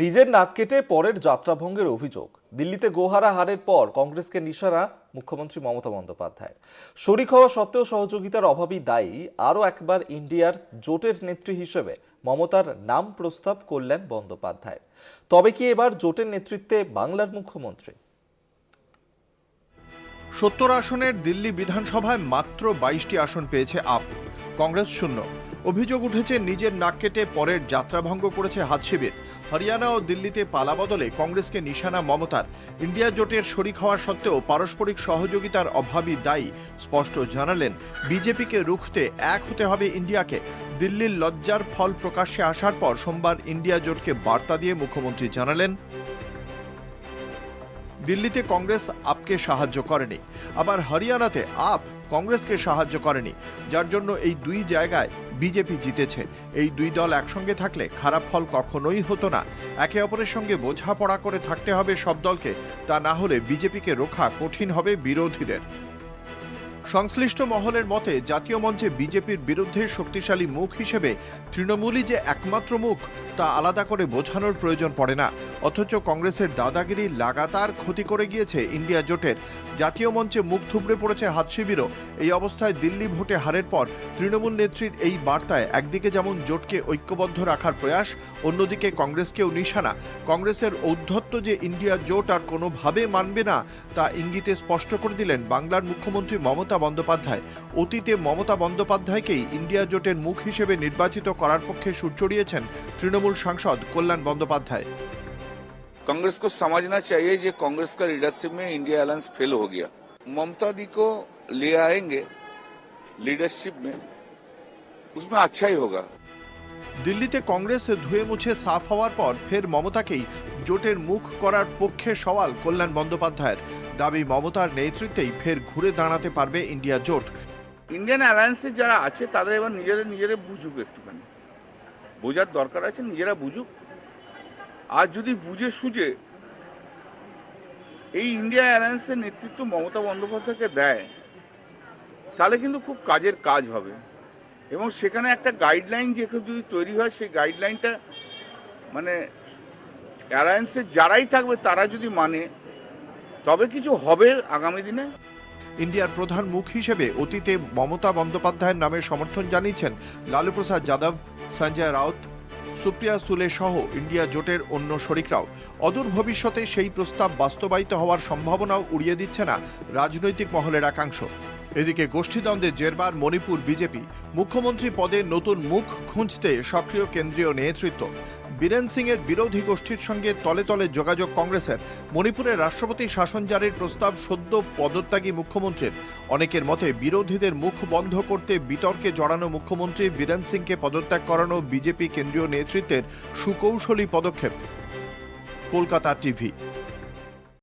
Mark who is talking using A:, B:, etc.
A: নিজের নাক কেটে পরের যাত্রাভঙ্গের অভিযোগ। দিল্লিতে গোহারা হারের পর কংগ্রেসকে নিশানা মুখ্যমন্ত্রী মমতা বন্দ্যোপাধ্যায় শরিক হওয়া সত্ত্বেও সহযোগিতার অভাবই দায়ী। আরও একবার ইন্ডিয়ার জোটের নেত্রী হিসেবে মমতার নাম প্রস্তাব করলেন বন্দ্যোপাধ্যায়। তবে কি এবার জোটের নেতৃত্বে বাংলার মুখ্যমন্ত্রী?
B: সত্তর আসনের দিল্লি বিধানসভায় মাত্র বাইশটি আসন পেয়েছে আপ কংগ্রেস শূন্য। অভিযোগ উঠেছে, নিজের নাক কেটে পরের যাত্রাভঙ্গ করেছে হাত শিবির। হরিয়ানা ও দিল্লিতে পালা বদলে কংগ্রেসকে নিশানা মমতার। ইন্ডিয়া জোটের শরিক হওয়া সত্ত্বেও পারস্পরিক সহযোগিতার অভাবই দায়ী, স্পষ্ট জানালেন। বিজেপিকে রুখতে এক হতে হবে ইন্ডিয়াকে। দিল্লির লজ্জার ফল প্রকাশ্যে আসার পর সোমবার ইন্ডিয়া জোটকে বার্তা দিয়ে মুখ্যমন্ত্রী জানালেন দিল্লিতে কংগ্রেস আপকে সাহায্য করেনি। আবার হরিয়ানাতে আপ কংগ্রেসকে সাহায্য করেনি, যার জন্য এই দুই জায়গায় বিজেপি জিতেছে। এই দুই দল একসঙ্গে থাকলে খারাপ ফল কখনোই হতো না। একে অপরের সঙ্গে বোঝাপড়া করে থাকতে হবে সব দলকে, তা না হলে বিজেপিকে রোখা কঠিন হবে বিরোধীদের। সংশ্লিষ্ট মহলের মতে, জাতীয় মঞ্চে বিজেপির বিরুদ্ধে শক্তিশালী মুখ হিসেবে তৃণমূলই যে একমাত্র মুখ, তা আলাদা করে বোঝানোর প্রয়োজন পড়ে না। অথচ কংগ্রেসের দাদাগিরি লাগাতার ক্ষতি করে গিয়েছে ইন্ডিয়া জোটের। জাতীয় মঞ্চে মুখ থুবড়ে পড়েছে হাত শিবিরও। এই অবস্থায় দিল্লি ভোটে হারের পর তৃণমূল নেত্রীর এই বার্তায় একদিকে যেমন জোটকে ঐক্যবদ্ধ রাখার প্রয়াস, অন্যদিকে কংগ্রেসকেও নিশানা। কংগ্রেসের ঔদ্ধত্য যে ইন্ডিয়া জোট আর কোনোভাবে মানবে না, তা ইঙ্গিতে স্পষ্ট করে দিলেন বাংলার মুখ্যমন্ত্রী মমতা বন্দ্যোপাধ্যায় অতীতে মমতা বন্দ্যোপাধ্যায়কেই ইন্ডিয়া জোটের মুখ হিসেবে নির্বাচিত করার পক্ষে সুর চড়িয়েছেন তৃণমূল সাংসদ কল্যাণ বন্দ্যোপাধ্যায়
C: कांग्रेस को समझना चाहिए कि कांग्रेस का लीडरशिप में इंडिया अलायंस फेल हो गया ममता दी को ले आएंगे लीडरशिप में उसमें अच्छा ही होगा
B: দিল্লিতে কংগ্রেস ধুয়ে মুছে সাফ হওয়ার পর ফের মমতাকেই জোটের মুখ করার পক্ষে সওয়াল কল্যাণ বন্দ্যোপাধ্যায়ের। দাবি, মমতার নেতৃত্বেই ফের ঘুরে দাঁড়াতে পারবে ইন্ডিয়া জোট।
C: ইন্ডিয়ান অ্যালায়েন্সে যারা আছে, তাদের এবার নিজেদের নিজেদের বুঝুক একটুখানি। বোঝার দরকার আছে, নিজেরা বুঝুক। আর যদি বুঝে সুঝে এই ইন্ডিয়া অ্যালায়েন্সের নেতৃত্ব মমতা বন্দ্যোপাধ্যায়কে দেয়, তাহলে কিন্তু খুব কাজের কাজ হবে। এবং সেখানে একটা গাইডলাইন যে যদি তৈরি হয়, সেই গাইডলাইনটা মানে অ্যালায়েন্সের যারাই থাকবে, তারা যদি মানে তবে কিছু হবে আগামী দিনে।
B: ইন্ডিয়ার প্রধান মুখ হিসেবে অতীতে মমতা বন্দ্যোপাধ্যায়ের নামে সমর্থন জানিয়েছেন লালু প্রসাদ যাদব, সঞ্জয় রাউত, সুপ্রিয়া সুলে সহ ইন্ডিয়া জোটের অন্য শরিকরাও। অদূর ভবিষ্যতে সেই প্রস্তাব বাস্তবায়িত হওয়ার সম্ভাবনাও উড়িয়ে দিচ্ছে না রাজনৈতিক মহলের একাংশ। এদিকে গোষ্ঠীদ্বন্দ্বে জেরবার মণিপুর বিজেপি মুখ্যমন্ত্রী পদে নতুন মুখ খুঁজতে সক্রিয় কেন্দ্রীয় নেতৃত্ব। বীরেন সিং এর বিরোধী গোষ্ঠীর সঙ্গে তলে তলে যোগাযোগ কংগ্রেসের। মণিপুরের রাষ্ট্রপতি শাসন জারির প্রস্তাব সদ্য পদত্যাগী মুখ্যমন্ত্রীর। অনেকের মতে বিরোধীদের মুখ বন্ধ করতে বিতর্কে জড়ানো মুখ্যমন্ত্রী বীরেন সিংকে পদত্যাগ করানো বিজেপি কেন্দ্রীয় নেতৃত্বের সুকৌশলী পদক্ষেপ। কলকাতা টিভি